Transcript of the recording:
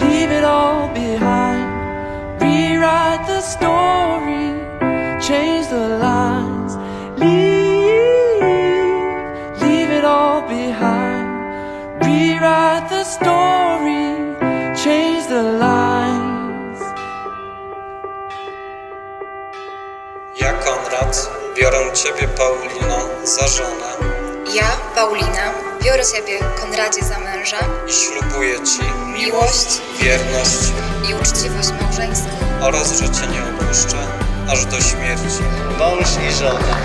Leave, it all behind. Rewrite the story, change the lines. Leave, it all behind. Rewrite the story, change the lines. Ja, Konrad, biorę Ciebie, Paulina za żonę. Ja, Paulina biorę Ciebie, Konradzie, za męża i ślubuję Ci Miłość. wierność i uczciwość małżeńską. oraz, że Cię nie opuszczę aż do śmierci. Mąż i żona.